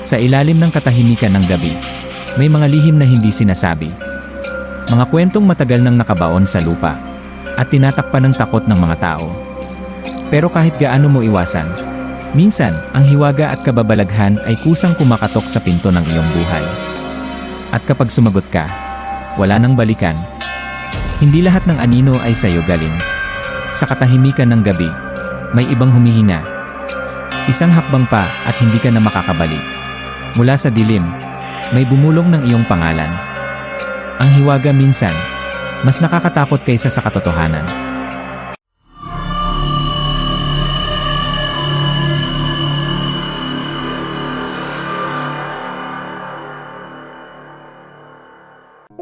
Sa ilalim ng katahimikan ng gabi, may mga lihim na hindi sinasabi. Mga kwentong matagal nang nakabaon sa lupa at tinatakpan ng takot ng mga tao. Pero kahit gaano mo iwasan, minsan ang hiwaga at kababalaghan ay kusang kumakatok sa pinto ng iyong buhay. At kapag sumagot ka, wala nang balikan. Hindi lahat ng anino ay sa'yo galing. Sa katahimikan ng gabi, may ibang humihina. Isang hakbang pa at hindi ka na makakabalik. Mula sa dilim, may bumulong ng iyong pangalan. Ang hiwaga minsan, mas nakakatakot kaysa sa katotohanan.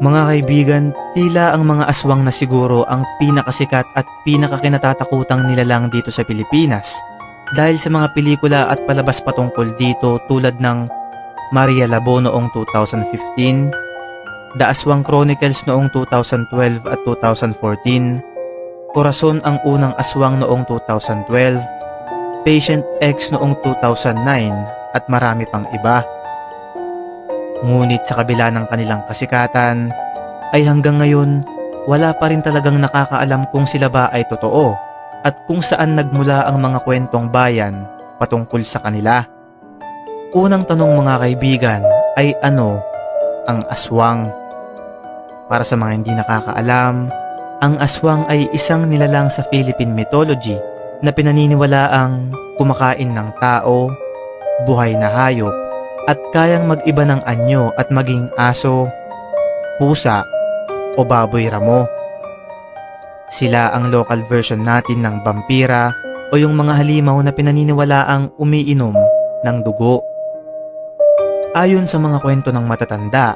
Mga kaibigan, tila ang mga aswang na siguro ang pinakasikat at pinakakinatatakutang nilalang dito sa Pilipinas dahil sa mga pelikula at palabas patungkol dito tulad ng Maria Labo noong 2015, The Aswang Chronicles noong 2012 at 2014, Corazon ang unang aswang noong 2012, Patient X noong 2009 at marami pang iba. Ngunit sa kabila ng kanilang kasikatan, ay hanggang ngayon, wala pa rin talagang nakakaalam kung sila ba ay totoo at kung saan nagmula ang mga kwentong bayan patungkol sa kanila. Unang tanong mga kaibigan ay ano ang aswang? Para sa mga hindi nakakaalam, ang aswang ay isang nilalang sa Philippine mythology na pinaniniwalaang kumakain ng tao, buhay na hayop, at kayang mag-iba ng anyo at maging aso, pusa, o baboy ramo. Sila ang local version natin ng vampira o yung mga halimaw na pinaniniwalaang umiinom ng dugo. Ayon sa mga kwento ng matatanda,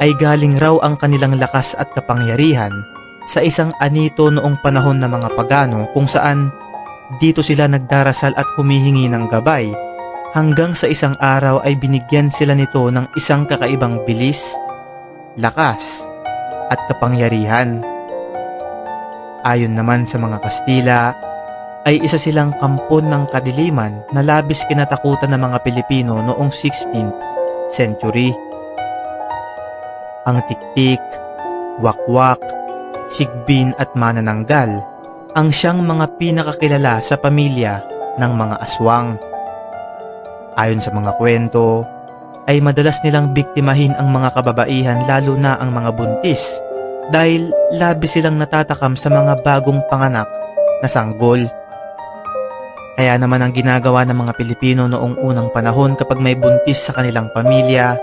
ay galing raw ang kanilang lakas at kapangyarihan sa isang anito noong panahon ng mga pagano kung saan dito sila nagdarasal at humihingi ng gabay hanggang sa isang araw ay binigyan sila nito ng isang kakaibang bilis, lakas, at kapangyarihan. Ayon naman sa mga Kastila, ay isa silang kampon ng kadiliman na labis kinatakutan ng mga Pilipino noong 16th century. Ang tiktik, wakwak, sigbin at manananggal ang siyang mga pinakakilala sa pamilya ng mga aswang. Ayon sa mga kwento, ay madalas nilang biktimahin ang mga kababaihan lalo na ang mga buntis dahil labis silang natatakam sa mga bagong panganak na sanggol. Kaya naman ang ginagawa ng mga Pilipino noong unang panahon kapag may buntis sa kanilang pamilya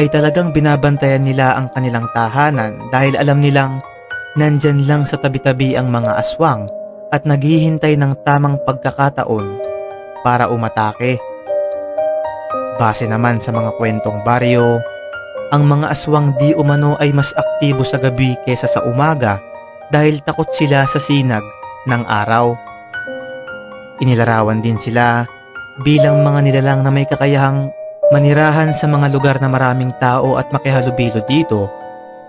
ay talagang binabantayan nila ang kanilang tahanan dahil alam nilang nandyan lang sa tabi-tabi ang mga aswang at naghihintay ng tamang pagkakataon para umatake. Base naman sa mga kwentong baryo, ang mga aswang di umano ay mas aktibo sa gabi kesa sa umaga dahil takot sila sa sinag ng araw. Inilarawan din sila bilang mga nilalang na may kakayahang manirahan sa mga lugar na maraming tao at makihalubilo dito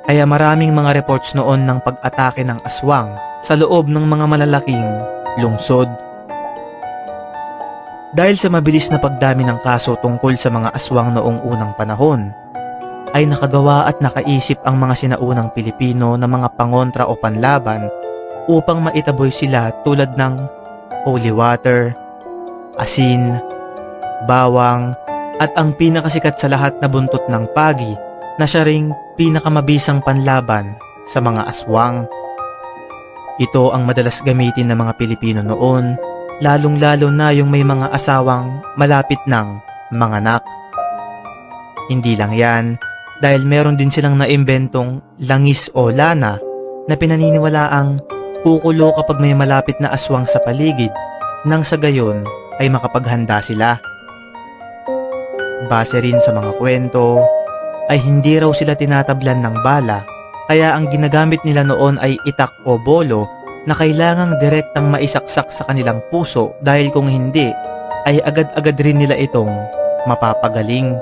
kaya maraming mga reports noon ng pag-atake ng aswang sa loob ng mga malalaking lungsod. Dahil sa mabilis na pagdami ng kaso tungkol sa mga aswang noong unang panahon, ay nakagawa at nakaisip ang mga sinaunang Pilipino na mga pangontra o panlaban upang maitaboy sila tulad ng holy water, asin, bawang, at ang pinakasikat sa lahat na buntot ng pagi na siya ring pinakamabisang panlaban sa mga aswang. Ito ang madalas gamitin ng mga Pilipino noon, lalong-lalo na yung may mga asawang malapit ng manganak. Hindi lang yan, dahil meron din silang naimbentong langis o lana na pinaniniwalaang kukulo kapag may malapit na aswang sa paligid nang sa gayon ay makapaghanda sila. Base rin sa mga kwento, ay hindi raw sila tinatablan ng bala kaya ang ginagamit nila noon ay itak o bolo na kailangang direktang maisaksak sa kanilang puso dahil kung hindi ay agad-agad rin nila itong mapapagaling.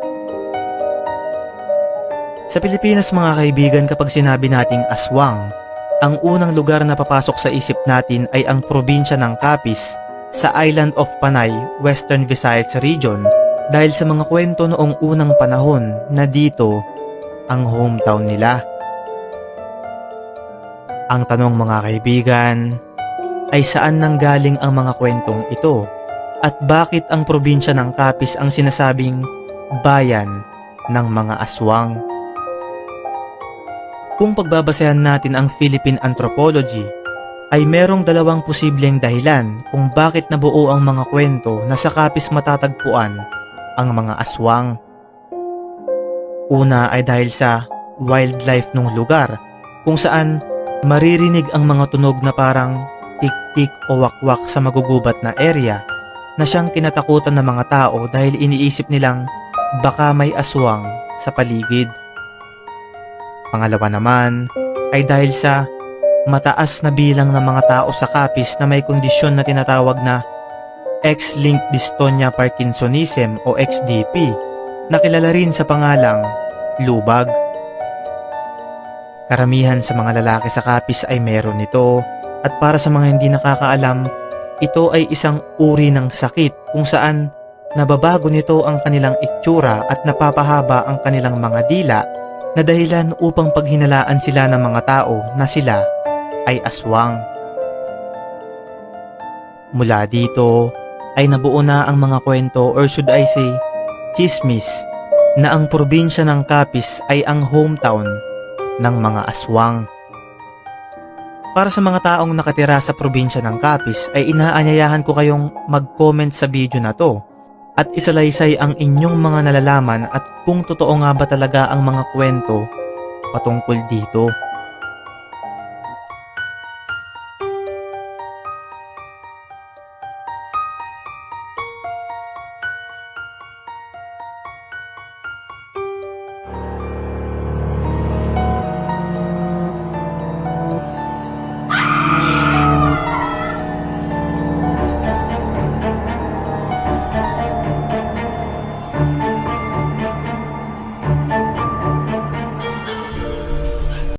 Sa Pilipinas mga kaibigan kapag sinabi nating aswang, ang unang lugar na papasok sa isip natin ay ang probinsya ng Capiz sa Island of Panay, Western Visayas Region dahil sa mga kwento noong unang panahon na dito ang hometown nila. Ang tanong mga kaibigan ay saan nanggaling ang mga kwentong ito at bakit ang probinsya ng Capiz ang sinasabing bayan ng mga aswang. Kung pagbabasehan natin ang Philippine anthropology, ay merong dalawang posibleng dahilan kung bakit nabuo ang mga kwento na sa Capiz matatagpuan ang mga aswang. Una ay dahil sa wildlife ng lugar kung saan maririnig ang mga tunog na parang tik-tik o wakwak sa magugubat na area na siyang kinatakutan ng mga tao dahil iniisip nilang baka may aswang sa paligid. Pangalawa naman ay dahil sa mataas na bilang ng mga tao sa Capiz na may kondisyon na tinatawag na X-linked dystonia Parkinsonism o XDP na kilala rin sa pangalang lubag. Karamihan sa mga lalaki sa Capiz ay meron nito at para sa mga hindi nakakaalam, ito ay isang uri ng sakit kung saan nababago nito ang kanilang itsura at napapahaba ang kanilang mga dila na dahilan upang paghinalaan sila ng mga tao na sila ay aswang. Mula dito ay nabuo na ang mga kwento or should I say chismis na ang probinsya ng Capiz ay ang hometown ng mga aswang. Para sa mga taong nakatira sa probinsya ng Capiz ay inaanyayahan ko kayong mag-comment sa video na to at isalaysay ang inyong mga nalalaman at kung totoo nga ba talaga ang mga kwento patungkol dito.